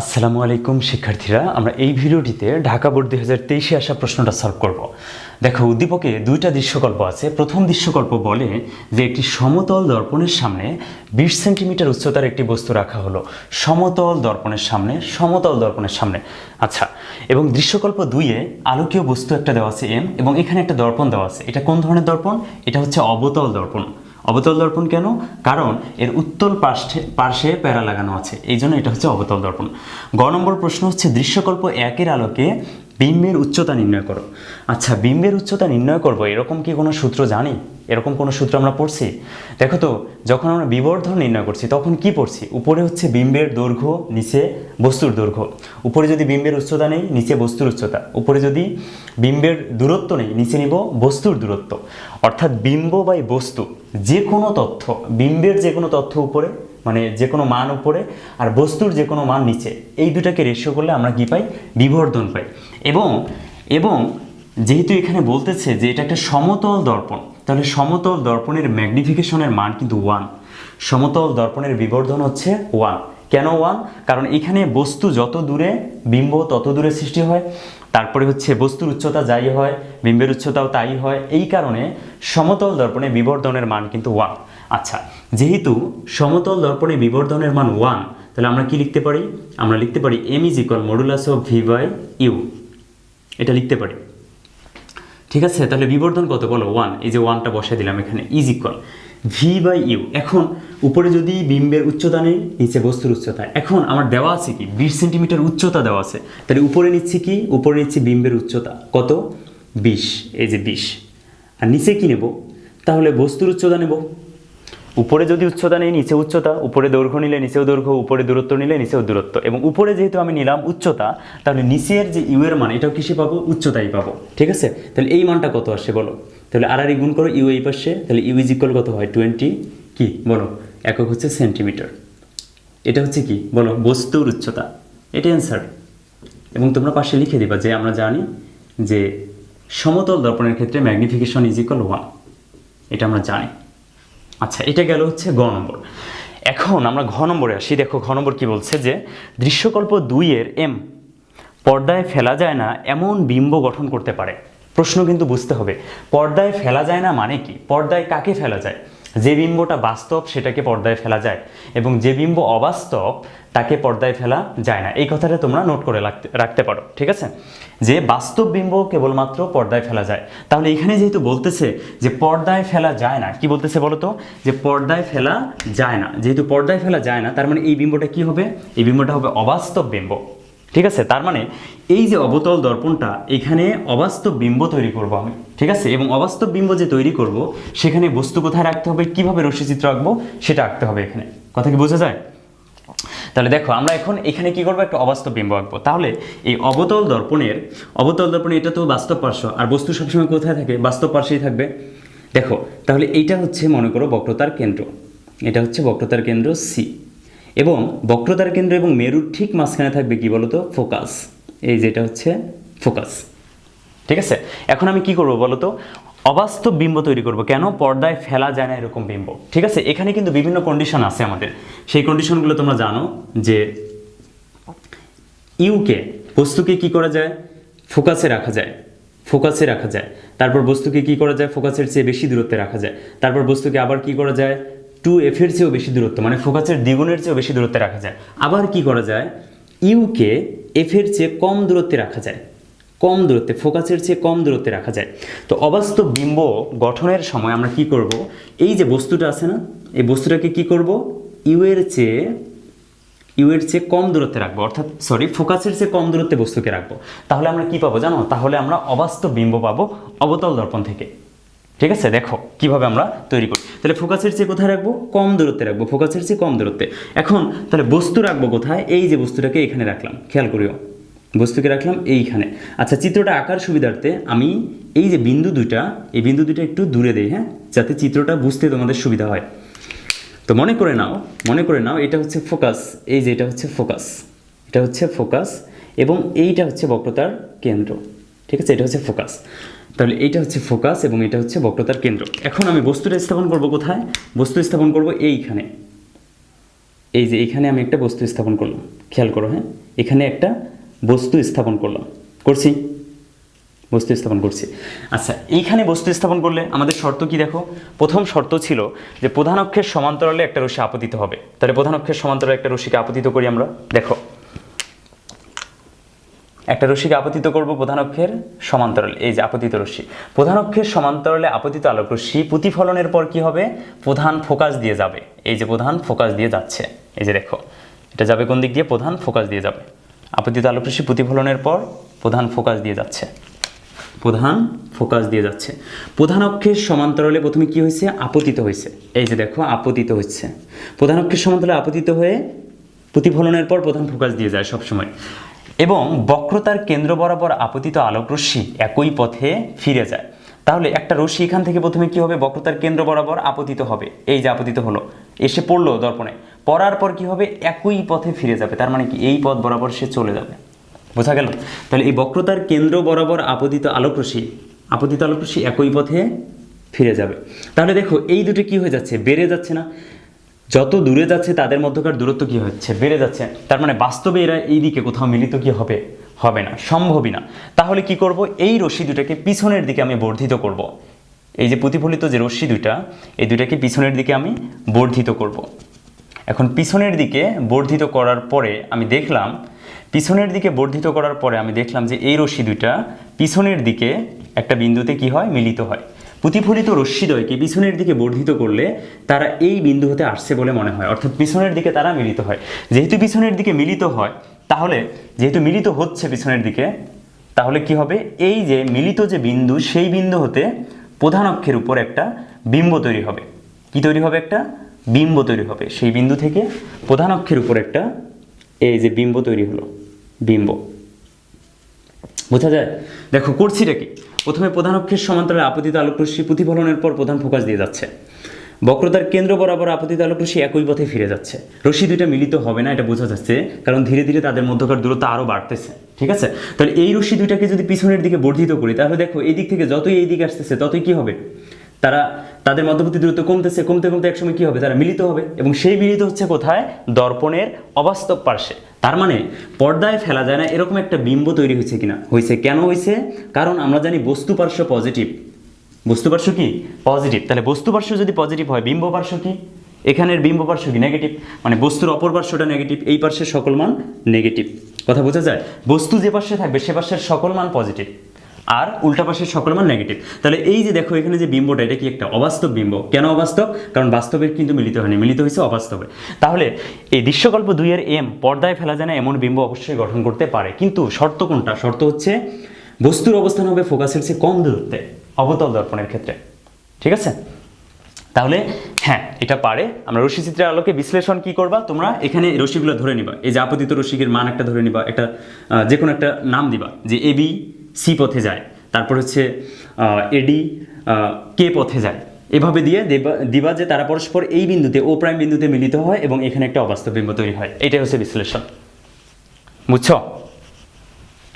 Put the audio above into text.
আসসালামু আলাইকুম, শিক্ষার্থীরা। আমরা এই ভিডিওটিতে ঢাকা বোর্ড দুই হাজার তেইশে আসা প্রশ্নটা সলভ করব। দেখো, উদ্দীপকে দুইটা দৃশ্যকল্প আছে। প্রথম দৃশ্যকল্প বলে যে একটি সমতল দর্পণের সামনে বিশ সেন্টিমিটার উচ্চতার একটি বস্তু রাখা হলো। সমতল দর্পণের সামনে, সমতল দর্পণের সামনে। আচ্ছা এবং দৃশ্যকল্প দুইয়ে আলোকীয় বস্তু একটা দেওয়া আছে এম এবং এখানে একটা দর্পণ দেওয়া আছে। এটা কোন ধরনের দর্পণ? এটা হচ্ছে অবতল দর্পণ। অবতল দর্পণ কেন? কারণ এর উত্তল পার্শ্বে পার্শ্বে প্যারা লাগানো আছে। এই জন্য এটা হচ্ছে অবতল দর্পণ। গ নম্বর প্রশ্ন হচ্ছে, দৃশ্যকল্প একের আলোকে বিম্বের উচ্চতা নির্ণয় করো। আচ্ছা বিম্বের উচ্চতা নির্ণয় করব, এরকম কি কোনো সূত্র জানি? এরকম কোনো সূত্র আমরা পড়ছি? দেখো তো, যখন আমরা বিবর্ধন নির্ণয় করছি, তখন কি পড়ছি? উপরে হচ্ছে বিম্বের দৈর্ঘ্য, নিচে বস্তুর দৈর্ঘ্য। উপরে যদি বিম্বের উচ্চতা নেই, নিচে বস্তুর উচ্চতা। উপরে যদি বিম্বের দূরত্ব নেই, নিচে নিব বস্তুর দূরত্ব। অর্থাৎ বিম্ব বাই বস্তু যে কোনো তথ্য, বিম্বের যে কোনো তথ্য উপরে মানে যে কোনো মান উপরে, আর বস্তুর যে কোনো মান নিচে, এই দুটাকে রেশিও করলে আমরা কি পাই? বিবর্ধন পাই। এবং এবং যেহেতু এখানে বলতেছে যে এটা একটা সমতল দর্পণ তাহলে সমতল দর্পণের ম্যাগনিফিকেশনের মান কিন্তু ওয়ান সমতল দর্পণের বিবর্ধন হচ্ছে ওয়ান কেন ওয়ান কারণ এখানে বস্তু যত দূরে বিম্ব তত দূরে সৃষ্টি হয়। তারপরে হচ্ছে বস্তুর উচ্চতা যাই হয়, বিম্বের উচ্চতাও তাই হয়। এই কারণে সমতল দর্পণে বিবর্ধনের মান কিন্তু ওয়ান আচ্ছা যেহেতু সমতল দর্পণে বিবর্ধনের মান ওয়ান তাহলে আমরা কি লিখতে পারি? আমরা লিখতে পারি M is equal modulus of V by U এটা লিখতে পারি। ঠিক আছে? তাহলে বিবর্ধন কত? বলো ওয়ান এই যে ওয়ানটা বসাই দিলাম এখানে। Is equal V by U এখন উপরে যদি বিম্বের উচ্চতা নেই, নিচে বস্তুর উচ্চতা। এখন আমার দেওয়া আছে কি? বিশ সেন্টিমিটার উচ্চতা দেওয়া আছে। তাহলে উপরে নিচ্ছি কি? উপরে নিচ্ছি বিম্বের উচ্চতা। কত? বিশ। এই যে বিশ। আর নিচে কি নেব? তাহলে বস্তুর উচ্চতা নেব। উপরে যদি উচ্চতা নেই, নিচে উচ্চতা, উপরে দৈর্ঘ্য নিলে নিচেও দৈর্ঘ্য, উপরে দূরত্ব নিলে নিচেও দূরত্ব। এবং উপরে যেহেতু আমি নিলাম উচ্চতা, তাহলে নিচের যে ইউ এর মান, এটাও কিসে পাবো? উচ্চতাই পাবো। ঠিক আছে? তাহলে এই মানটা কত আসে বলো? তাহলে আর আর গুণ করো ইউ এই পাশে, তাহলে ইউ ইজ ইকুয়াল কত হয়? টোয়েন্টি কি? বলো। একক হচ্ছে সেন্টিমিটার এটা হচ্ছে কি? বলো, বস্তুর উচ্চতা। এটা অ্যান্সার এবং তোমরা পাশে লিখে দিবা যে আমরা জানি যে সমতল দর্পণের ক্ষেত্রে ম্যাগনিফিকেশন ইজ ইকুয়াল ওয়ান এটা আমরা জানি। আচ্ছা এটা গেল হচ্ছে গ নম্বর। এখন আমরা ঘ নম্বরে আসি। দেখো, ঘ নম্বর কী বলছে যে, দৃশ্যকল্প দুইয়ের এম, পর্দায় ফেলা যায় না এমন বিম্ব গঠন করতে পারে। প্রশ্ন কিন্তু বুঝতে হবে। পর্দায় ফেলা যায় না মানে কি? পর্দায় কাকে ফেলা যায়? যে বিম্বটা বাস্তব সেটাকে পর্দায় ফেলা যায় এবং যে বিম্ব অবাস্তব তাকে পর্দায় ফেলা যায় না। এই কথাটা তোমরা নোট করে রাখতে পারো, ঠিক আছে? যে বাস্তব বিম্ব কেবলমাত্র পর্দায় ফেলা যায়। তাহলে এখানে যেহেতু বলতেছে যে পর্দায় ফেলা যায় না, কি বলতেছে বলো তো? যে পর্দায় ফেলা যায় না। যেহেতু পর্দায় ফেলা যায় না, তার মানে এই বিম্বটা কি হবে? এই বিম্বটা হবে অবাস্তব বিম্ব। ঠিক আছে? তার মানে এই যে অবতল দর্পণটা, এখানে অবাস্তব বিম্ব তৈরি করব আমি, ঠিক আছে? এবং অবাস্তব বিম্ব যে তৈরি করব, সেখানে বস্তু কোথায় রাখতে হবে, কীভাবে রশ্মিচিত্র আঁকবো, সেটা আঁকতে হবে এখানে। কথা কি বোঝা যায়? তাহলে দেখো, আমরা এখন এখানে কি করব? একটা অবাস্তব বিম্ব আঁকবো। তাহলে এই অবতল দর্পণের, অবতল দর্পণে এটা তো বাস্তব পার্শ্ব, আর বস্তু সবসময় কোথায় থাকে? বাস্তব পার্শ্বেই থাকবে। দেখো, তাহলে এইটা হচ্ছে, মনে করো, বক্রতার কেন্দ্র। এটা হচ্ছে বক্রতার কেন্দ্র সি এবং বক্রতার কেন্দ্র এবং মেরুর ঠিক মাঝখানে থাকবে কি বলতো? ফোকাস। এই যেটা হচ্ছে ফোকাস। ঠিক আছে? এখন আমি কি করব বলতো? অবাস্তব বিম্ব তৈরি করব। কেন? পর্দায় ফেলা যায় না এরকম বিম্ব। ঠিক আছে? এখানে কিন্তু বিভিন্ন কন্ডিশন আছে আমাদের। সেই কন্ডিশনগুলো তোমরা জানো যে ইউকে বস্তুকে কি করা যায়? ফোকাসে রাখা যায়। ফোকাসে রাখা যায়। তারপর বস্তুকে কি করা যায়? ফোকাসের চেয়ে বেশি দূরত্বে রাখা যায়। তারপর বস্তুকে আবার কি করা যায়? টু এফের চেয়েও বেশি দূরত্ব মানে ফোকাসের দ্বিগুণের চেয়েও বেশি দূরত্বে রাখা যায়। আবার কি করা যায়? ইউকে এফের চেয়ে কম দূরত্বে রাখা যায়। কম দূরত্বে ফোকাসের চেয়ে কম দূরত্বে রাখা যায়। তো অবাস্তব বিম্ব গঠনের সময় আমরা কি করব? এই যে বস্তুটা আছে না, এই বস্তুটাকে কি করব? ইউ এর চেয়ে ইউ এর চেয়ে কম দূরত্বে রাখব। অর্থাৎ সরি ফোকাসের চেয়ে কম দূরত্বে বস্তুকে রাখব। তাহলে আমরা কি পাবো জানো? তাহলে আমরা অবাস্তব বিম্ব পাবো অবতল দর্পণ থেকে। ঠিক আছে? দেখো, কীভাবে আমরা তৈরি করি। তাহলে ফোকাসের চেয়ে কোথায় রাখব? কম দূরত্বে রাখব। ফোকাসের চেয়ে কম দূরত্বে। এখন, তাহলে বস্তু রাখব কোথায়? এই যে বস্তুটাকে এখানে রাখলাম। খেয়াল করিও। বস্তুকে রাখলাম এইখানে। আচ্ছা চিত্রটা আঁকার সুবিধার্থে আমি এই যে বিন্দু দুইটা, এই বিন্দু দুইটা একটু দূরে দেই হ্যাঁ? যাতে চিত্রটা বুঝতে তোমাদের সুবিধা হয়। তো মনে করে নাও, মনে করে নাও, এটা হচ্ছে ফোকাস এই যে এটা হচ্ছে ফোকাস এটা হচ্ছে ফোকাস এবং এইটা হচ্ছে বক্রতার কেন্দ্র। ঠিক আছে, এটা হচ্ছে ফোকাস তাহলে এইটা হচ্ছে ফোকাস এবং এটা হচ্ছে বক্রতার কেন্দ্র। এখন আমি বস্তুটা স্থাপন করব কোথায়? বস্তু স্থাপন করব এইখানে। এই যে এখানে আমি একটা বস্তু স্থাপন করলাম। খেয়াল করো হ্যাঁ? এখানে একটা বস্তু স্থাপন করলাম। করছি? বস্তু স্থাপন করছি। আচ্ছা এইখানে বস্তু স্থাপন করলে আমাদের শর্ত কি দেখো? প্রথম শর্ত ছিল যে প্রধান অক্ষের সমান্তরালে একটা রশি আপতিত হবে। তাহলে প্রধান অক্ষের সমান্তরালে একটা রশিকে আপতিত করি আমরা। দেখো একটা রশ্মিকে আপতিত করব প্রধান অক্ষের সমান্তরালে, এই যে আপতিত রশ্মি। প্রধান অক্ষের সমান্তরালে আপতিত আলোক রশ্মি প্রতিফলনের পর কি হবে? প্রধান ফোকাস দিয়ে যাবে। এই যে প্রধান ফোকাস দিয়ে যাচ্ছে। এই যে দেখো, এটা যাবে কোন দিক দিয়ে? প্রধান ফোকাস দিয়ে যাবে। আপতিত আলোক রশ্মি প্রতিফলনের পর প্রধান ফোকাস দিয়ে যাচ্ছে। প্রধান ফোকাস দিয়ে যাচ্ছে। প্রধান অক্ষের সমান্তরালে প্রথমে কি হয়েছে? আপতিত হয়েছে। এই যে দেখো, আপতিত হচ্ছে। প্রধান অক্ষের সমান্তরালে আপতিত হয়ে প্রতিফলনের পর প্রধান ফোকাস দিয়ে যায় সবসময়। এবং বক্রতার কেন্দ্র বরাবর আপতিত আলোক রশ্মি একই পথে ফিরে যায়। তাহলে একটা রশ্মি এখান থেকে প্রথমে কি হবে? বক্রতার কেন্দ্র বরাবর আপতিত হবে। এই যে আপতিত হলো, এসে পড়ল দর্পণে। পড়ার পর কি হবে? একই পথে ফিরে যাবে। তার মানে কি? এই পথ বরাবর সে চলে যাবে। বোঝা গেল? তাহলে এই বক্রতার কেন্দ্র বরাবর আপতিত আলোকরশ্মি আপতিত আলোকরশ্মি একই পথে ফিরে যাবে। তাহলে দেখো, এই দুটো কি হয়ে যাচ্ছে? বেড়ে যাচ্ছে না। যত দূরে যাচ্ছে তাদের মধ্যকার দূরত্ব কি হচ্ছে? বেড়ে যাচ্ছে। তার মানে বাস্তবে এরা এই দিকে কোথাও মিলিত কি হবে? হবে না, সম্ভবই না। তাহলে কি করব? এই রশ্মি দুটাকে পিছনের দিকে আমি বর্ধিত করব। এই যে প্রতিফলিত যে রশ্মি দুটা এই দুটাকে পিছনের দিকে আমি বর্ধিত করব। এখন পিছনের দিকে বর্ধিত করার পরে আমি দেখলাম, পিছনের দিকে বর্ধিত করার পরে আমি দেখলাম যে এই রশ্মি দুইটা পিছনের দিকে একটা বিন্দুতে কি হয়? মিলিত হয়। প্রতিফলিত রশ্মিদ্বয়কে পিছনের দিকে বর্ধিত করলে তারা এই বিন্দু হতে আসছে বলে মনে হয়। অর্থাৎ পিছনের দিকে তারা মিলিত হয়। যেহেতু পিছনের দিকে মিলিত হয়, তাহলে যেহেতু মিলিত হচ্ছে পিছনের দিকে, তাহলে কি হবে? এই যে মিলিত যে বিন্দু, সেই বিন্দু হতে প্রধান অক্ষের উপর একটা বিম্ব তৈরি হবে। কি তৈরি হবে একটা? বিম্ব তৈরি হবে। সেই বিন্দু থেকে প্রধান অক্ষের উপর একটা এই যে বিম্ব তৈরি হলো। বিম্ব। বোঝা যায়? দেখো, করছিটা কি? প্রথমে প্রধান অক্ষের সমান্তরালে আপতিত আলোকরশ্মি প্রতিফলনের পর প্রধান ফোকাস দিয়ে যাচ্ছে। বক্রতার কেন্দ্র বরাবর আপতিত আলোকরশ্মি একই পথে ফিরে যাচ্ছে। রশ্মি দুইটা মিলিত হবে না, এটা বোঝা যাচ্ছে, কারণ ধীরে ধীরে তাদের মধ্যকার দূরত্ব আরও বাড়তেছে, ঠিক আছে? তাহলে এই রশ্মি দুইটাকে যদি পিছনের দিকে বর্ধিত করি, তাহলে দেখো এই দিক থেকে যতই এই দিকে আসতেছে, ততই কি হবে? তারা তাদের মধ্যবর্তী দূরত্ব কমতেছে, কমতে কমতে একসময় কি হবে? তারা মিলিত হবে। এবং সেই মিলিত হচ্ছে কোথায়? দর্পণের অবাস্তব পার্শ্বে। তার মানে পর্দায় ফেলা যায় না, এরকম একটা বিম্ব তৈরি হয়েছে কিনা? হয়েছে কেন হয়েছে? কারণ আমরা জানি বস্তু পার্শ্ব পজিটিভ বস্তু পার্শ্ব কি? পজিটিভ তাহলে বস্তু পার্শ্ব যদি পজিটিভ হয়, বিম্ব পার্শ্ব কি? এখানের বিম্ব পার্শ্ব কি? নেগেটিভ মানে বস্তুর অপর পার্শ্বটা নেগেটিভ এই পার্শ্বের সকল মান নেগেটিভ কথা বোঝা যায়? বস্তু যে পার্শ্বে থাকবে, সে পার্শ্বের সকল মান পজিটিভ আর উল্টা পাশের সকল মান নেগেটিভ তাহলে এই যে দেখো, এখানে যে বিম্বটা, এটা কি একটা অবাস্তব বিম্ব? কেন অবাস্তব? কারণ বাস্তবের কিন্তু মিলিত হয়নি, মিলিত হয়েছে অবাস্তবে। তাহলে এই দৃশ্যকল্প দুইয়ের এম পর্দায় ফেলা যায় না, এমন বিম্ব অবশ্যই গঠন করতে পারে। কিন্তু শর্ত কোনটা? শর্ত হচ্ছে বস্তুর অবস্থান হবে ফোকাসের চেয়ে কম দূরত্বে, অবতল দর্পণের ক্ষেত্রে। ঠিক আছে? তাহলে হ্যাঁ এটা পারে। আমরা রশ্মি চিত্রের আলোকে বিশ্লেষণ কি করবা? তোমরা এখানে রশ্মিগুলো ধরে নিবা। এই যে আপতিত রশ্মিকের মান একটা ধরে নিবা, একটা যে কোনো একটা নাম দিবা, যে এ বি সি পথে যায়। তারপর হচ্ছে এডি কে পথে যায়। এভাবে দিয়ে দেবা, দিবা যে তারা পরস্পর এই বিন্দুতে ও প্রাইম বিন্দুতে মিলিত হয় এবং এখানে একটা অবাস্তব বিম্ব তৈরি হয়। এটাই হচ্ছে বিশ্লেষণ। বুঝছ?